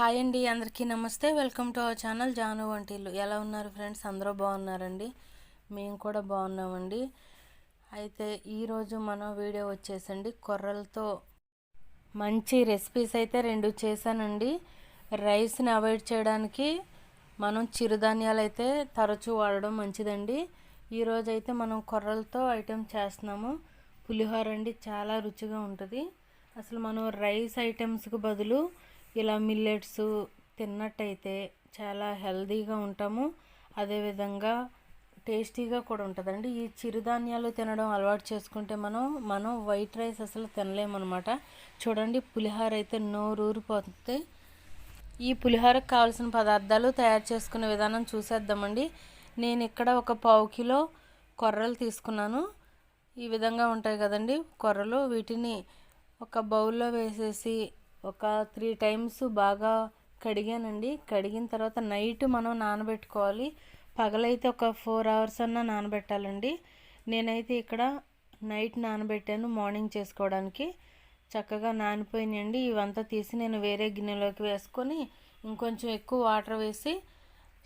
Hi అండి అందరికీ నమస్తే. Welcome to our channel Janu Vantillu. ఎలా ఉన్నారు ఫ్రెండ్స్? అందరూ బాగున్నారండి? మేము కూడా బాగున్నామండి. అయితే ఈరోజు మనం వీడియో వచ్చేసండి కొర్రలతో మంచి రెసిపీస్ అయితే రెండు చేశానండి. రైస్ని అవాయిడ్ చేయడానికి మనం చిరుధాన్యాలు అయితే తరచూ వాడడం మంచిదండి. ఈరోజు అయితే మనం కొర్రలతో ఐటెం చేస్తున్నాము. పులిహోర అండి చాలా రుచిగా ఉంటుంది. అసలు మనం రైస్ ఐటమ్స్కి బదులు ఇలా మిల్లెట్స్ తిన్నట్టయితే చాలా హెల్తీగా ఉంటాము. అదేవిధంగా టేస్టీగా కూడా ఉంటుందండి. ఈ చిరుధాన్యాలు తినడం అలవాటు చేసుకుంటే మనం మనం వైట్ రైస్ అసలు తినలేమన్నమాట. చూడండి పులిహోర అయితే నోరూరిపోతే ఈ పులిహోరకు కావాల్సిన పదార్థాలు తయారు చేసుకునే విధానం చూసేద్దామండి. నేను ఇక్కడ ఒక పావు కిలో కొర్రలు తీసుకున్నాను. ఈ విధంగా ఉంటాయి కదండి కొర్రలు. వీటిని ఒక బౌల్లో వేసేసి ఒక త్రీ టైమ్స్ బాగా కడిగానండి. కడిగిన తర్వాత నైట్ మనం నానబెట్టుకోవాలి. పగలైతే ఒక ఫోర్ అవర్స్ అన్నా నానబెట్టాలండి. నేనైతే ఇక్కడ నైట్ నానబెట్టాను మార్నింగ్ చేసుకోవడానికి. చక్కగా నానిపోయినాయండి. ఇవంతా తీసి నేను వేరే గిన్నెలోకి వేసుకొని ఇంకొంచెం ఎక్కువ వాటర్ వేసి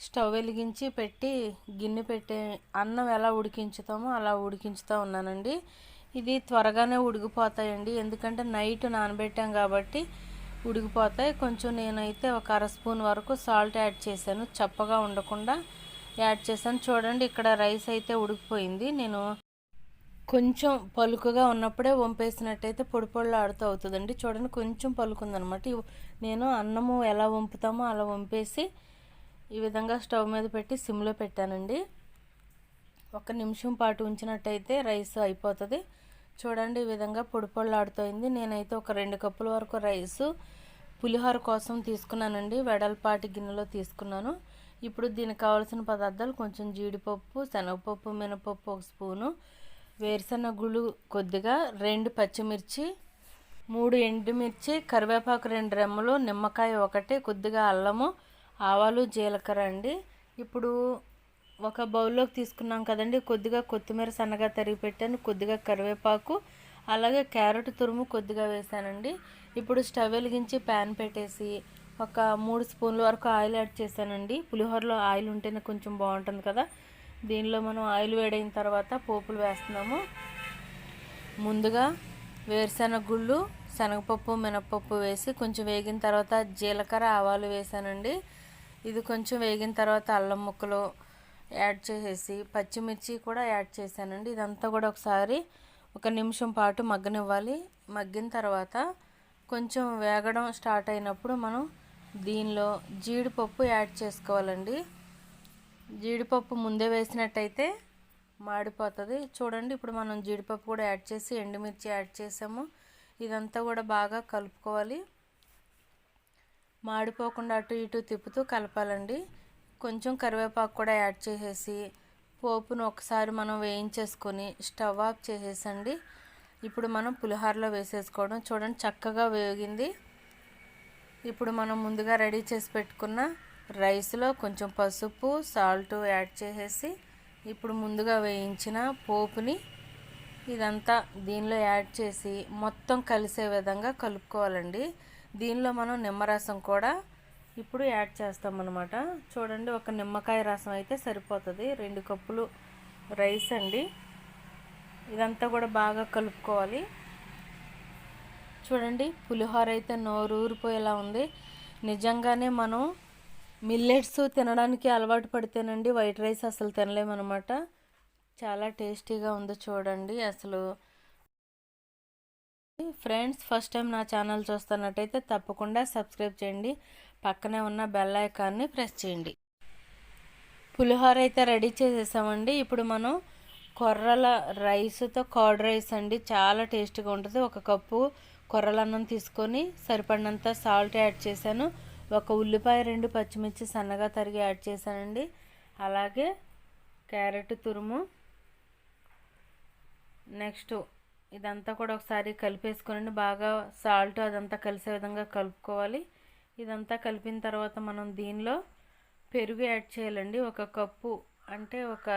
స్టవ్ వెలిగించి పెట్టి గిన్నె పెట్టే అన్నం ఎలా ఉడికించుతామో అలా ఉడికించుతూ ఉన్నానండి. ఇది త్వరగానే ఉడికిపోతాయండి. ఎందుకంటే నైట్ నానబెట్టాం కాబట్టి ఉడికిపోతాయి. కొంచెం నేనైతే ఒక అర స్పూన్ వరకు సాల్ట్ యాడ్ చేశాను. చప్పగా ఉండకుండా యాడ్ చేశాను. చూడండి ఇక్కడ రైస్ అయితే ఉడికిపోయింది. నేను కొంచెం పలుకుగా ఉన్నప్పుడే వంపేసినట్టయితే పొడి పొడిలో ఆడుతూ అవుతుందండి. చూడండి కొంచెం పలుకుందనమాట. నేను అన్నము ఎలా వంపుతామో అలా వంపేసి ఈ విధంగా స్టవ్ మీద పెట్టి సిమ్లో పెట్టానండి. ఒక నిమిషం పాటు ఉంచినట్టయితే రైస్ అయిపోతుంది. చూడండి ఈ విధంగా పొడి పొళ్ళాడుతోంది నేనైతే ఒక రెండు కప్పుల వరకు రైసు పులిహోర కోసం తీసుకున్నానండి. వెడల్పాటి గిన్నెలో తీసుకున్నాను. ఇప్పుడు దీనికి కావాల్సిన పదార్థాలు కొంచెం జీడిపప్పు శనగపప్పు మినపప్పు ఒక స్పూను వేరుశనగుళ్ళు కొద్దిగా రెండు పచ్చిమిర్చి మూడు ఎండుమిర్చి కరివేపాకు రెండు రెమ్మలు నిమ్మకాయ ఒకటి కొద్దిగా అల్లము ఆవాలు జీలకర్ర అండి. ఇప్పుడు ఒక బౌల్లోకి తీసుకున్నాం కదండి. కొద్దిగా కొత్తిమీర సన్నగా తరిగి పెట్టాను. కొద్దిగా కరివేపాకు అలాగే క్యారెట్ తురుము కొద్దిగా వేసానండి. ఇప్పుడు స్టవ్ వెలిగించి ప్యాన్ పెట్టేసి ఒక మూడు స్పూన్ల వరకు ఆయిల్ యాడ్ చేశానండి. పులిహోరలో ఆయిల్ ఉంటేనే కొంచెం బాగుంటుంది కదా. దీనిలో మనం ఆయిల్ వేడైన తర్వాత పోపులు వేస్తున్నాము. ముందుగా వేరుశెనగ గుళ్ళు శనగపప్పు మినపప్పు వేసి కొంచెం వేగిన తర్వాత జీలకర్ర ఆవాలు వేసానండి. ఇది కొంచెం వేగిన తర్వాత అల్లం ముక్కలు యాడ్ చేసేసి పచ్చిమిర్చి కూడా యాడ్ చేశానండి. ఇదంతా కూడా ఒకసారి ఒక నిమిషం పాటు మగ్గనివ్వాలి. మగ్గిన తర్వాత కొంచెం వేగడం స్టార్ట్ అయినప్పుడు మనం దీనిలో జీడిపప్పు యాడ్ చేసుకోవాలండి. జీడిపప్పు ముందే వేసినట్టయితే మాడిపోతుంది. చూడండి ఇప్పుడు మనం జీడిపప్పు కూడా యాడ్ చేసి ఎండుమిర్చి యాడ్ చేసాము. ఇదంతా కూడా బాగా కలుపుకోవాలి. మాడిపోకుండా అటు ఇటు తిప్పుతూ కలపాలండి. కొంచెం కరివేపాకు కూడా యాడ్ చేసేసి పోపును ఒకసారి మనం వేయించేసుకొని స్టవ్ ఆఫ్ చేసేసండి. ఇప్పుడు మనం పులిహోరలో వేసేసుకోవడం. చూడండి చక్కగా వేగింది. ఇప్పుడు మనం ముందుగా రెడీ చేసి పెట్టుకున్న రైస్లో కొంచెం పసుపు సాల్ట్ యాడ్ చేసేసి ఇప్పుడు ముందుగా వేయించిన పోపుని ఇదంతా దీనిలో యాడ్ చేసి మొత్తం కలిసే విధంగా కలుపుకోవాలండి. దీనిలో మనం నిమ్మరసం కూడా ఇప్పుడు యాడ్ చేస్తామన్నమాట. చూడండి ఒక నిమ్మకాయ రసం అయితే సరిపోతుంది. రెండు కప్పులు రైస్ అండి. ఇదంతా కూడా బాగా కలుపుకోవాలి. చూడండి పులిహోర అయితే నోరు ఊరిపోయేలా ఉంది. నిజంగానే మనం మిల్లెట్స్ తినడానికి అలవాటు పడితేనండి వైట్ రైస్ అసలు తినలేమన్నమాట. చాలా టేస్టీగా ఉంది చూడండి అసలు. ఫ్రెండ్స్ ఫస్ట్ టైం నా ఛానల్ చూస్తున్నట్టయితే తప్పకుండా సబ్స్క్రైబ్ చేయండి. పక్కనే ఉన్న బెల్ ఐకాన్ని ప్రెస్ చేయండి. పులిహోర అయితే రెడీ చేసేసామండి. ఇప్పుడు మనం కొర్రల రైస్తో కర్డ్ రైస్ అండి. చాలా టేస్ట్గా ఉంటుంది. ఒక కప్పు కొర్రల అన్నం తీసుకొని సరిపడినంత సాల్ట్ యాడ్ చేశాను. ఒక ఉల్లిపాయ రెండు పచ్చిమిర్చి సన్నగా తరిగి యాడ్ చేశానండి. అలాగే క్యారెట్ తురుము. నెక్స్ట్ ఇదంతా కూడా ఒకసారి కలిపేసుకోనండి. బాగా సాల్ట్ అదంతా కలిసే విధంగా కలుపుకోవాలి. ఇదంతా కలిపిన తర్వాత మనం దీనిలో పెరుగు యాడ్ చేయాలండి. ఒక కప్పు అంటే ఒక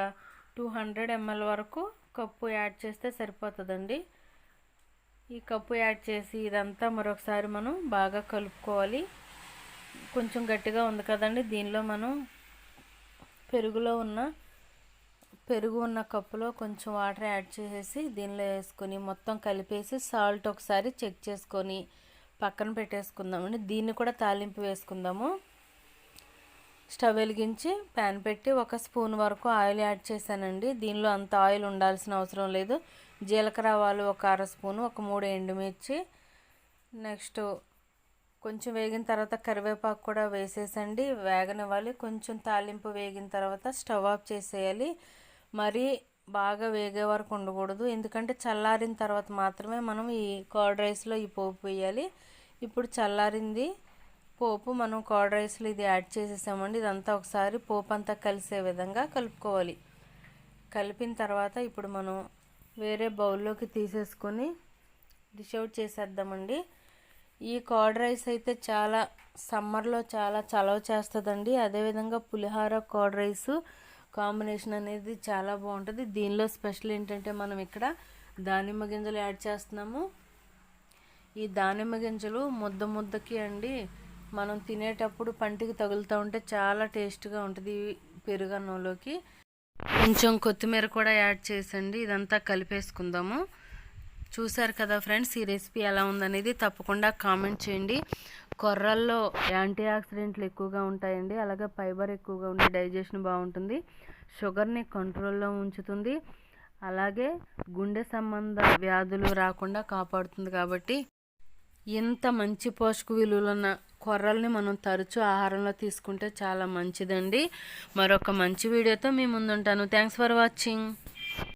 టూ హండ్రెడ్ ఎంఎల్ వరకు కప్పు యాడ్ చేస్తే సరిపోతుందండి. ఈ కప్పు యాడ్ చేసి ఇదంతా మరొకసారి మనం బాగా కలుపుకోవాలి. కొంచెం గట్టిగా ఉంది కదండి. దీనిలో మనం పెరుగులో ఉన్న పెరుగు ఉన్న కప్పులో కొంచెం వాటర్ యాడ్ చేసేసి దీనిలో వేసుకొని మొత్తం కలిపేసి సాల్ట్ ఒకసారి చెక్ చేసుకొని పక్కన పెట్టేసుకుందామండి. దీన్ని కూడా తాలింపు వేసుకుందాము. స్టవ్ వెలిగించి ప్యాన్ పెట్టి ఒక స్పూన్ వరకు ఆయిల్ యాడ్ చేశానండి. దీనిలో అంత ఆయిల్ ఉండాల్సిన అవసరం లేదు. జీలకర్ర ఆవాలు ఒక అర స్పూను ఒక మూడు ఎండుమిర్చి నెక్స్ట్ కొంచెం వేగిన తర్వాత కరివేపాకు కూడా వేసేసండి. వేగనివ్వాలి. కొంచెం తాలింపు వేగిన తర్వాత స్టవ్ ఆఫ్ చేసేయాలి. మరీ బాగా వేగే వరకు ఉండకూడదు. ఎందుకంటే చల్లారిన తర్వాత మాత్రమే మనం ఈ కర్డ్ రైస్లో ఈ పోపు వేయాలి. ఇప్పుడు చల్లారింది పోపు మనం కర్డ్ రైస్లో ఇది యాడ్ చేసేసామండి. ఇదంతా ఒకసారి పోపు అంతా కలిసే విధంగా కలుపుకోవాలి. కలిపిన తర్వాత ఇప్పుడు మనం వేరే బౌల్లోకి తీసేసుకొని డిష్ అవుట్ చేసేద్దామండి. ఈ కర్డ్ రైస్ అయితే చాలా సమ్మర్లో చాలా చలవ చేస్తుందండి. అదేవిధంగా పులిహార కర్డ్ రైస్ కాంబినేషన్ అనేది చాలా బాగుంటుంది. దీనిలో స్పెషల్ ఏంటంటే మనం ఇక్కడ దానిమ్మ గింజలు యాడ్ చేస్తున్నాము. ఈ దానిమ్మ గింజలు ముద్ద ముద్దకి అండి మనం తినేటప్పుడు పంటికి తగులుతూ ఉంటే చాలా టేస్ట్గా ఉంటుంది పెరుగన్నంలోకి. కొంచెం కొత్తిమీర కూడా యాడ్ చేసండి ఇదంతా కలిపేసుకుందాము. చూసారు కదా ఫ్రెండ్స్ ఈ రెసిపీ ఎలా ఉందనేది తప్పకుండా కామెంట్ చేయండి. కొర్రల్లో యాంటీ ఆక్సిడెంట్లు ఎక్కువగా ఉంటాయండి. అలాగే ఫైబర్ ఎక్కువగా ఉండి డైజెషన్ బాగుంటుంది. షుగర్ని కంట్రోల్లో ఉంచుతుంది. అలాగే గుండె సంబంధ వ్యాధులు రాకుండా కాపాడుతుంది కాబట్టి ఇంత మంచి పోషక విలువలున్న కొర్రల్ని మనం తరచూ ఆహారంలో తీసుకుంటే చాలా మంచిదండి. మరొక మంచి వీడియోతో మీ ముందుంటాను. Thanks for watching